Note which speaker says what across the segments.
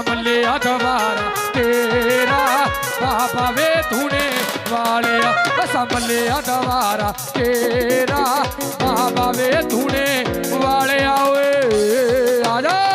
Speaker 1: ਸੰਭਲਿਆ ਦਵਾਰਾ, ਤੇਰਾ ਬਾਬਾ ਵੇ ਧੂਣੇ ਵਾਲਿਆ। ਸੰਭਲਿਆ ਦਵਾਰਾ, ਤੇਰਾ ਬਾਬਾ ਵੇ ਧੂਣੇ ਵਾਲਿਆ। ਓਏ, ਆ ਜਾ।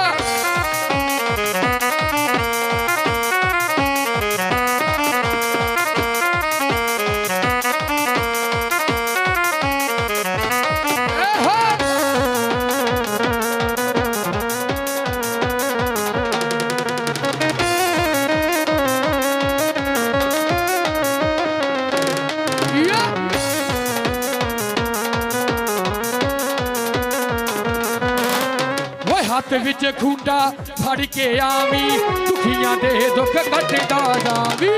Speaker 1: ਵਿੱਚ ਫੜ ਕੇ ਆਵੀਂ, ਦੁਖੀਆਂ ਦੇ ਦੁੱਖ ਕੱਟਦਾ ਜਾਵੀਂ।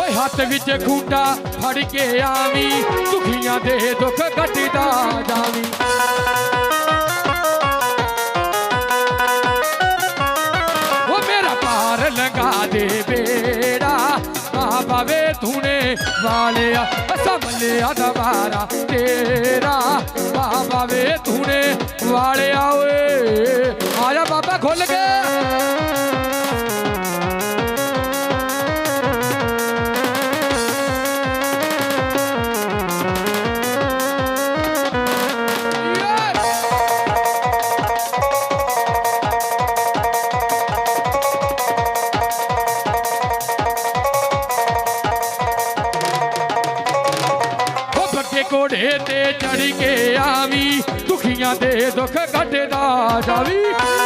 Speaker 1: ਓਏ ਹੱਥ ਵਿੱਚ ਖੁੰਡਾ ਫੜ ਕੇ ਆਵੀ, ਦੁਖੀਆਂ ਦੇ ਦੁੱਖ ਕੱਟਦਾ ਜਾਵੀ। ਬਾਬਾ ਵੇ ਧੂਣੇ ਵਾਲਿਆ ਸੰਭਲਿਆ ਦਵਾਰਾ, ਤੇਰਾ ਬਾਬਾ ਵੇ ਧੂਣੇ ਵਾਲਿਆ ਓਏ। ਆ ਜਾ ਬਾਬਾ ਤੇ ਚੜ ਕੇ ਆਵੀਂ ਦੁਖੀਆਂ ਦੇ ਦੁੱਖ ਕੱਟਦਾ ਜਾਵੀਂ।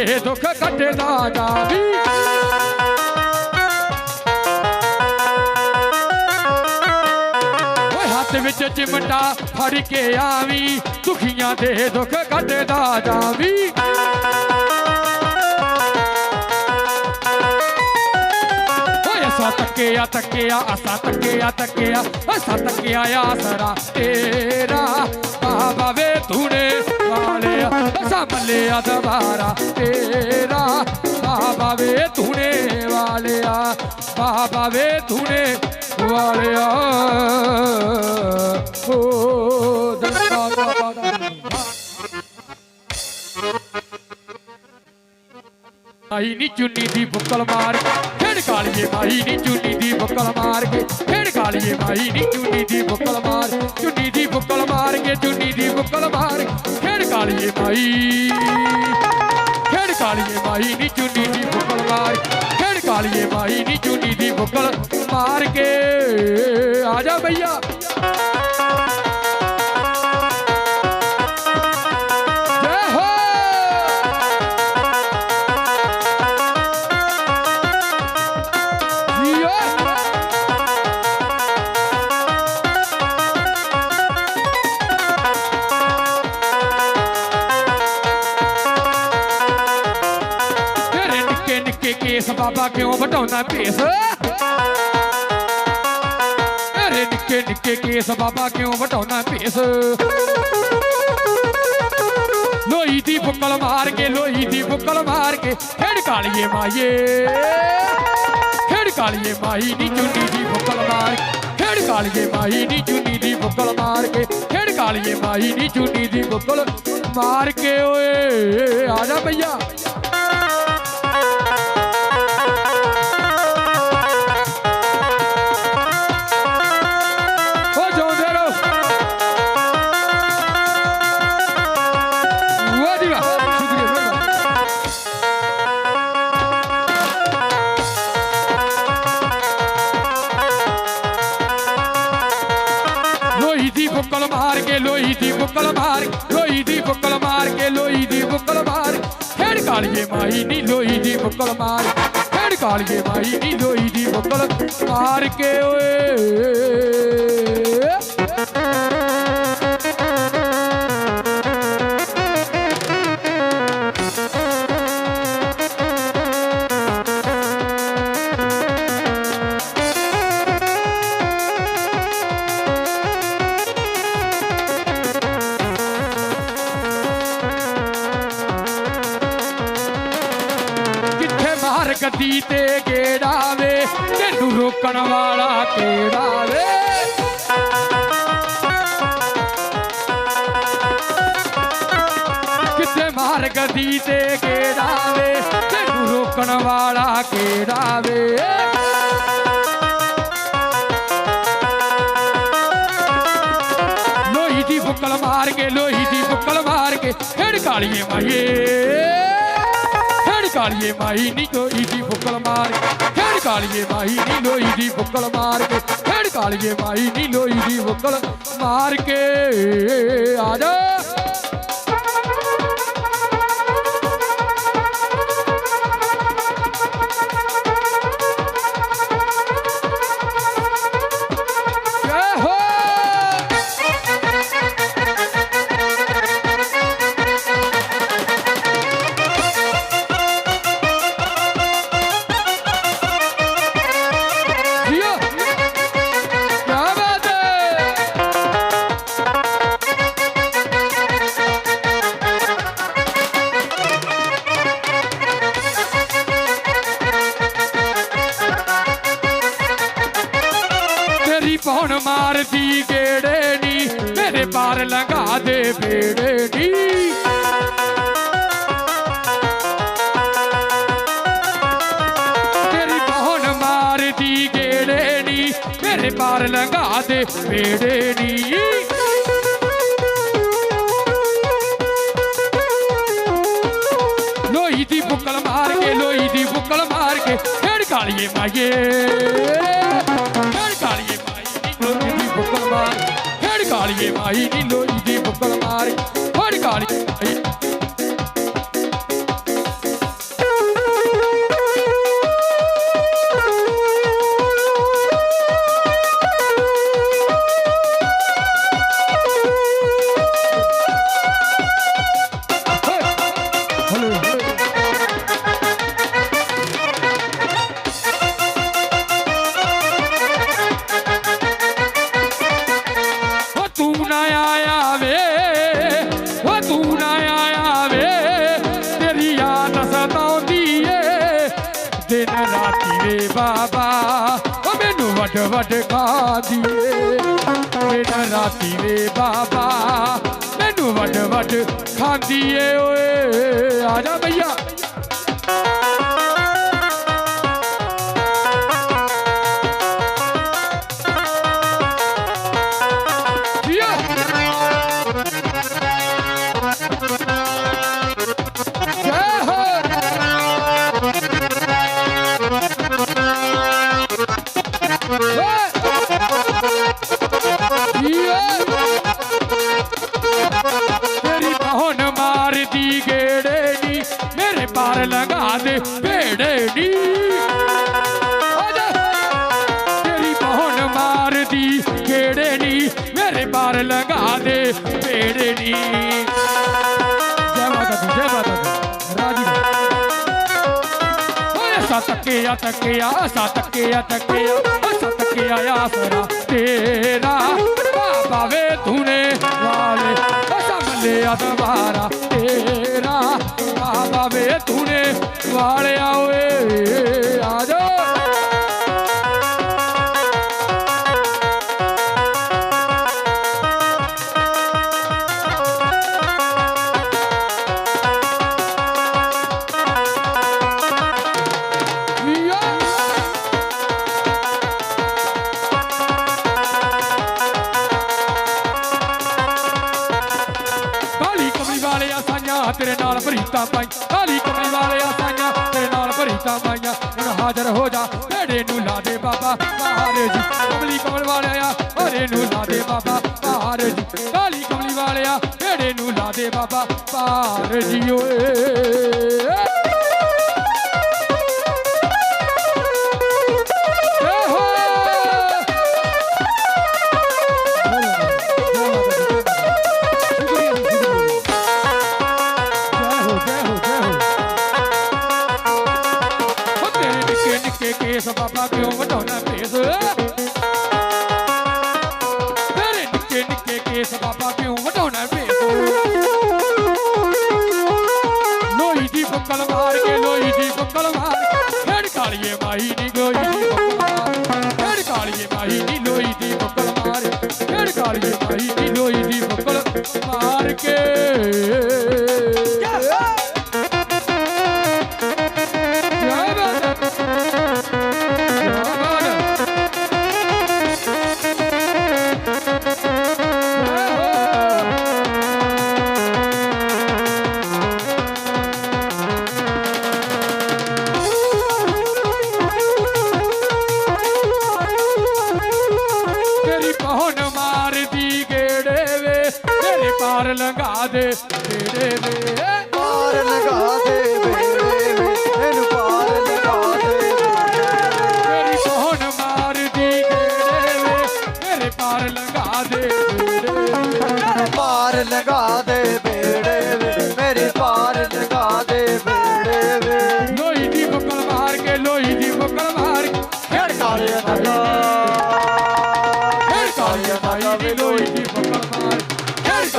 Speaker 1: ਦੁਖੀਆਂ ਦੁੱਖ ਕੱਟਦਾ ਜਾਵੀਂ। ਓਏ ਹੱਥ ਵਿੱਚ ਚਿਮਟਾ ਫੜ ਕੇ ਆਵੀਂ, ਦੁਖੀਆਂ ਦੇ ਦੁੱਖ ਕੱਟਦਾ ਜਾਵੀਂ। ਅਸਾਂ ਤੱਕਿਆ ਤੱਕਿਆ ਅਸਾਂ ਤੱਕਿਆ ਤੱਕਿਆ ਅਸਾਂ ਤੱਕਿਆ, ਆਸਰਾ ਤੇਰਾ। ਬਾਬਾ ਵੇ ਧੂੜੇ ਵਾਲਿਆ ਅਸਾਂ ਮੱਲਿਆ ਦਵਾਰਾ ਤੇਰਾ। ਬਾਬਾ ਵੇ ਧੂੜੇ ਵਾਲਿਆ ਬਾਬਾ ਵੇ ਧੂੜੇ ਵਾਲਿਆ ਓ ਦੰਦਾ ਬਾਬਾ ਦਾ ਨੀ ਚੁੰਨੀ ਦੀ ਬੁੱਕਲ ਮਾਰ ਕੇ ਕਾਲੀਏ ਮਾਈ ਨੀ ਚੁੰਨੀ ਦੀ ਬੁੱਕਲ ਮਾਰ ਕੇ। ਖੇਡ ਕਾਲੀਏ ਮਾਈ ਨੀ ਚੁੰਨੀ ਦੀ ਬੁੱਕਲ ਮਾਰ ਚੁੰਨੀ ਦੀ ਬੁੱਕਲ ਮਾਰ ਕੇ ਚੁੰਨੀ ਦੀ ਬੁੱਕਲ ਮਾਰ ਕੇ, ਖੇਡ ਕਾਲੀਏ ਮਾਈ ਖੇਡ ਕਾਲੀਏ ਮਾਈ ਨੀ ਚੁੰਨੀ ਦੀ ਬੁੱਕਲ ਮਾਰ ਕੇ, ਕਾਲੀਏ ਮਾਈ ਨੀ ਚੁੰਨੀ ਦੀ ਬੁੱਕਲ ਮਾਰ ਕੇ। ਆ ਜਾ ਭਈਆ। ਬਾਬਾ ਕਿਉਂ ਵਟਾਉਣਾ ਭੇਸ? ਤੇਰੇ ਨਿੱਕੇ ਨਿੱਕੇ ਕੇਸ ਬਾਬਾ ਕਿਉਂ ਵਟਾਉਣਾ ਭੇਸ? ਲੋਈ ਦੀ ਬੁੱਕਲ ਮਾਰ ਕੇ, ਲੋਈ ਦੀ ਬੁੱਕਲ ਮਾਰ ਕੇ, ਖੇਡ ਕਾਲੀਏ ਮਾਈਏ। ਖੇੜ ਕਾਲੀਏ ਮਾਈ ਨੀ ਚੁੰਨੀ ਦੀ ਬੁੱਕਲ ਮਾਰ ਕੇ, ਖੇਡ ਕਾਲੀਏ ਮਾਈ ਨੀ ਚੁੰਨੀ ਦੀ ਬੁੱਕਲ ਮਾਰ ਕੇ ਖੇੜ ਕਾਲੀਏ ਮਾਈ ਨੀ ਚੁੰਨੀ ਦੀ ਬੁੱਕਲ ਮਾਰ ਕੇ। ਓਏ, ਆ ਜਾ ਭਈਆ। ਬੁੱਕਲ ਮਾਰ, ਲੋਈ ਦੀ ਬੁੱਕਲ ਮਾਰ ਕੇ ਲੋਈ ਦੀ ਬੁੱਕਲ ਮਾਰ। ਖੇਡ ਕਾਲੀਏ ਮਾਈ ਨੀ ਲੋਈ ਦੀ ਬੁੱਕਲ ਮਾਰ। ਖੇਡ ਕਾਲੀਏ ਮਾਈ ਨੀ ਲੋਈ ਦੀ ਬੁੱਕਲ ਮਾਰ ਕੇ ਓਏ। ਗੱਦੀ ਤੇ ਗੇੜਾ ਵੇ ਤੈਨੂੰ ਰੋਕਣ ਵਾਲਾ ਕਿਹੜਾ ਵੇ ਲੋਹੀ ਦੀ ਬੁੱਕਲ ਮਾਰ ਕੇ, ਲੋਹੀ ਦੀ ਬੁੱਕਲ ਮਾਰ ਕੇ ਖੇਡ ਕਾਲੀਏ ਮਾਈਏ ਖੇਡ ਕਾਲੀਏ ਮਾਈ ਨੀ ਲੋਹੀ ਦੀ ਬੁੱਕਲ ਮਾਰ ਕੇ ਖੇਡ ਕਾਲੀਏ ਮਾਈ ਨੀ ਲੋਹੀ ਦੀ ਬੁੱਕਲ ਮਾਰ ਕੇ ਖੇਡ ਕਾਲੀਏ ਮਾਈ ਨੀ ਲੋਹੀ ਦੀ ਬੁੱਕਲ ਮਾਰ ਕੇ। ਆ ਜਾ। ਮੇਰੇ ਪਾਰ ਲੰਘਾ ਦੇ ਬੇੜੇ ਨੀ ਤੇਰੀ ਪੌਣ ਮਾਰਦੀ ਗੇੜੇ ਨੀ, ਮੇਰੇ ਪਾਰ ਲੰਘਾ ਦੇ ਬੇੜੇ ਨੀ। ਲੋਈ ਦੀ ਬੁੱਕਲ ਮਾਰ ਕੇ, ਲੋਈ ਦੀ ਬੁੱਕਲ ਮਾਰ ਕੇ, ਖੇਡ ਕਾਲੀਏ ਮਾਈਏ। ਖੇਡ ਮਾਈ ਨੀ ਲੋਈ ਦੀ ਬੁੱਕਲ ਮਾਰ। ਖੇਡ ਕਾਲੀਏ ਮੈਨੂੰ ਵੱਡ ਵੱਡ ਰਾਤੀ ਵੇ ਬਾਬਾ, ਮੈਨੂੰ ਵੱਡ ਵੱਡ ਖਾਂਦੀ ਏ ਓਏ। ਆ ਜਾ ਭਈਆ ਸਤਕਿਆ ਤਕਿਆ ਸਤਕਿਆ ਤਕਿਆ ਸਤਕਿਆ ਆਸਰਾ ਤੇਰਾ। ਬਾਬਾ ਵੇ ਤੂਨੇ ਵਾਲੇ ਸੰਭਲਿਆ ਦਵਾਰਾ ਤੇਰਾ। ਬਾਬਾ ਵੇ ਤੂਨੇ ਵਾਲਿਆ ਓਏ, ਆ ਨਾਲ ਭਰੀਤਾ ਪਾਈ ਕਾਲੀ ਕਮਲੀ ਵਾਲੇ ਆਸਾਈਆਂ ਤੇਰੇ ਨਾਲ ਭਰੀਤਾ ਪਾਈਆਂ ਹੁਣ ਹਾਜ਼ਰ ਹੋ ਜਾ ਢੇੜੇ ਨੂੰ ਲਾ ਦੇ ਬਾਬਾ ਮਹਾਰੇ ਜੀ। ਕਮਲੀ ਕਮਲ ਵਾਲਿਆ ਹਰੇ ਨੂੰ ਲਾ ਦੇ ਬਾਬਾ ਪਾਰ ਜੀ। ਕਾਲੀ ਕਮਲੀ ਵਾਲਿਆ ਢੇੜੇ ਨੂੰ ਲਾ ਦੇ ਬਾਬਾ ਪਾਰ ਜੀ ਓਏ। ਦੇ ਗੇੜੇ ਵੇ ਪਾਰ
Speaker 2: ਲਗਾ ਦੇ ਵੇੜੇ ਵੇ। ਮੈਨੂੰ ਪਾਰ ਲਗਾ ਦੇ
Speaker 1: ਤੇਰੀ ਪਹੁਣ ਮਾਰਦੀ ਗੇੜੇ ਵੇ। ਤੇਰੇ ਪਾਰ ਲਗਾ ਦੇ ਗੇੜੇ
Speaker 2: ਪਾਰ ਲਗਾ ਦੇ ਬੇੜੇ ਵੇ। ਮੇਰੀ ਪਾਰ ਲਗਾ ਦੇ ਵੇੜੇ ਵੇ।
Speaker 1: ਲੋਈ ਦੀ ਬੁੱਕਲ ਮਾਰ ਕੇ ਲੋਈ ਦੀ ਬੁੱਕਲ ਮਾਰ ਕੇ।
Speaker 2: ਖੇੜ ਕਾਲੇ ਦਾ
Speaker 1: ਖੇਡ ਕਾਲੀਆ ਮਾਈ ਦੀ ਲੋਈ ਦੀ ਬੁੱਕਲ ਮਾਰ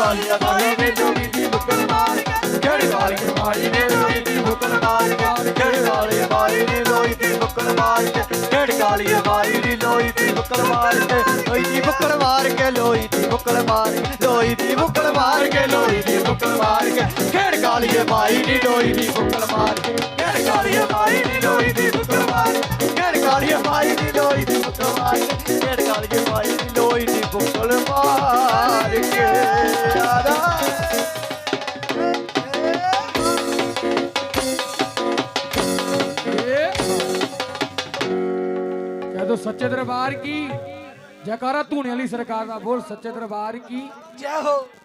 Speaker 2: ਕਾਲੀਆ ਦਾ ਵੇ ਲੋਈ ਦੀ ਬੁੱਕਲ ਮਾਰ ਖੇੜ ਕਾਲੀਆ ਮਾਰੀ ਨੇ ਲੋਈ ਦੀ ਬੁੱਕਲ ਮਾਰ ਖੇੜ ਕਾਲੀਆ ਮਾਰੀ ਨੇ ਲੋਈ ਦੀ ਬੁੱਕਲ ਮਾਰ ਖੇੜ ਕਾਲੀਆ ਮਾਰੀ ਦੀ ਲੋਈ ਦੀ ਬੁੱਕਲ ਮਾਰ ਲੋਈ ਦੀ ਬੁੱਕਲ ਮਾਰ ਕੇ ਲੋਈ ਦੀ ਬੁੱਕਲ ਮਾਰ ਲੋਈ ਦੀ ਬੁੱਕਲ ਮਾਰ ਕੇ ਲੋਈ ਦੀ ਬੁੱਕਲ ਮਾਰ ਕੇ ਖੇੜ ਕਾਲੀਆ ਮਾਰੀ ਦੀ ਲੋਈ ਦੀ ਬੁੱਕਲ ਮਾਰ ਕੇ ਖੇੜ ਕਾਲੀਆ ਮਾਰੀ ਦੀ ਲੋਈ ਦੀ ਬੁੱਕਲ ਮਾਰ ਖੇੜ ਕਾਲੀਆ ਮਾਰੀ ਦੀ ਲੋਈ ਦੀ ਬੁੱਕਲ ਮਾਰ ਖੇੜ ਕਾਲੀਆ
Speaker 1: ਜਦੋਂ ਸੱਚੇ ਦਰਬਾਰ ਕੀ? ਜੈਕਾਰਾ ਧੂਣੇ ਵਾਲੀ ਸਰਕਾਰ ਦਾ ਬੋਲ, ਸੱਚੇ ਦਰਬਾਰ ਕੀ?
Speaker 2: ਜੈ ਹੋ।